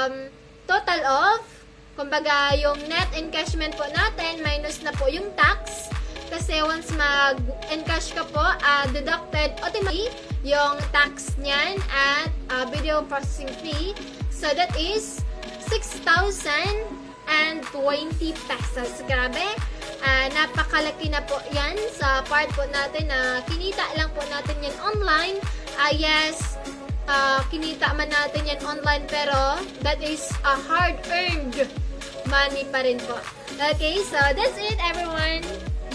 Um, total of, kumbaga yung net encashment po natin, minus na po yung tax. Kasi once mag-encash ka po, ah, deducted automatically yung tax niyan at ah, video processing fee. So that is 6,020 pesos. Grabe. Ah, napakalaki na po yan sa part po natin na kinita lang po natin yan online. Ah, yes, ah, kinita man natin yan online pero that is a hard-earned money pa rin po. Okay, so that's it everyone.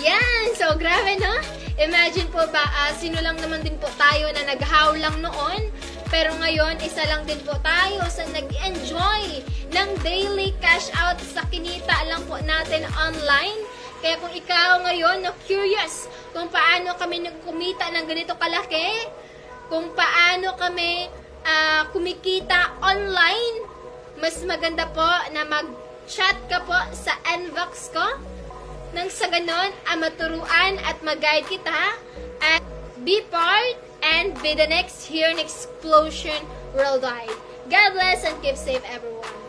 Yan! So, grabe no? Imagine po ba, ah, sino lang naman din po tayo na naghaw lang noon. Pero ngayon, isa lang din po tayo sa nag-enjoy ng daily cash out sa kinita lang po natin online. Kaya kung ikaw ngayon na curious kung paano kami nagkumita ng ganito kalaki, kung paano kami ah, kumikita online, mas maganda po na mag-chat ka po sa Nvox ko nang sa ganon, ang maturuan at mag-guide kita at be part and be the next here in Explosion Worldwide. God bless and keep safe everyone.